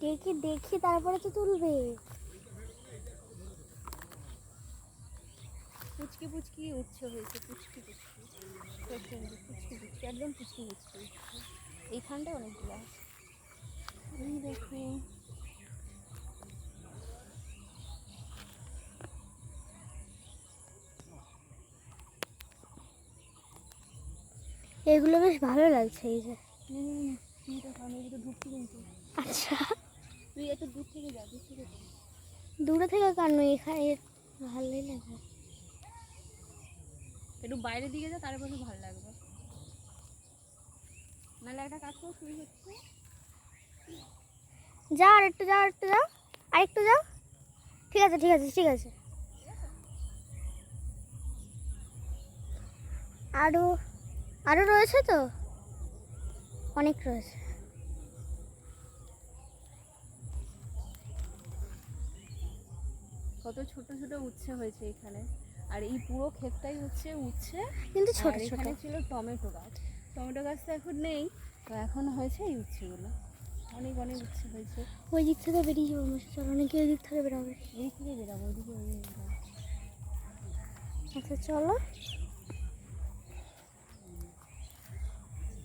ডেকে দেখি তারপরে তো তুলবে। পুচকি পুচকি উচ্ছে হয়েছে পুচকি পুচকি। পুচকি পুচকি একদম পুচকি পুচকি। উচ্ছে এইখানটায় অনেকগুলো। আছে এই দেখো। এগুলো বেশ ভালো লাগছে এই যে। ঢুকছি কিন্তু। আচ্ছা। তুই একটু দূর থেকে যা দূর থেকে যা। দূরে থেকে কেন? এখানে ভালোই লাগে। একটু বাইরের দিকে যা তারপরে ভালো লাগবে। নাহলে একটা কাজ করে শুরু হচ্ছে যা আর একটু যা আর একটু যাও আর একটু যাও ঠিক আছে ঠিক আছে ঠিক আছে। আরও আরও রয়েছে তো? অনেক রয়েছে। কত ছোট ছোট উচ্ছে হয়েছে এখানে। আর এই পুরো ক্ষেতটাই হচ্ছে উচ্ছে। কিন্তু ছোট ছোট। ছিল টমেটো গাছ। টমেটো গাছ তো এখন নেই তো এখন হয়েছে এই উচ্ছেগুলো। অনেক অনেক উচ্ছে হয়েছে। ওই দিক থেকে বেরিয়ে যাব আমার চল অনেকে ওই দিক থেকে বেরোবে। এই থেকে বেরোবো ওইদিকে বেরাবো। আচ্ছা চলো।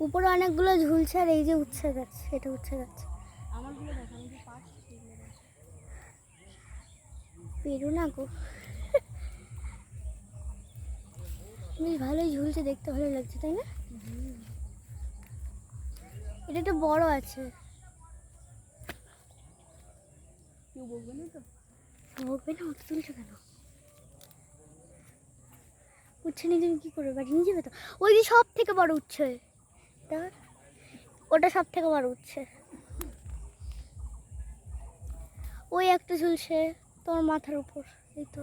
উপরে অনেকগুলো ঝুলছে আর এই যে উচ্ছে গাছ এটা উচ্ছে গাছ আমারগুলো দেখো আমি যে পাচ্ছি সেগুলো দেখো। পেরো না গো। বেশ ভালোই ঝুলছে দেখতে ভালো লাগছে তাই না? এটা একটু বড় আছে। কেউ বলবে না তো? হবে না অত তুলছো কেন? উচ্ছে নিয়ে তুমি কী করবে? বাড়ি নিয়ে যাবে তো? ওই যে সব থেকে বড় উচ্ছে। ওটা সব থেকে বড় উচ্ছে। ওই একটা ঝুলছে। তোমার মাথার উপর এই তো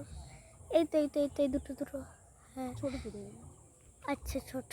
এই তো এই তো এই তো এই দুটো দুটো হ্যাঁ। ছোটো আচ্ছা ছোট।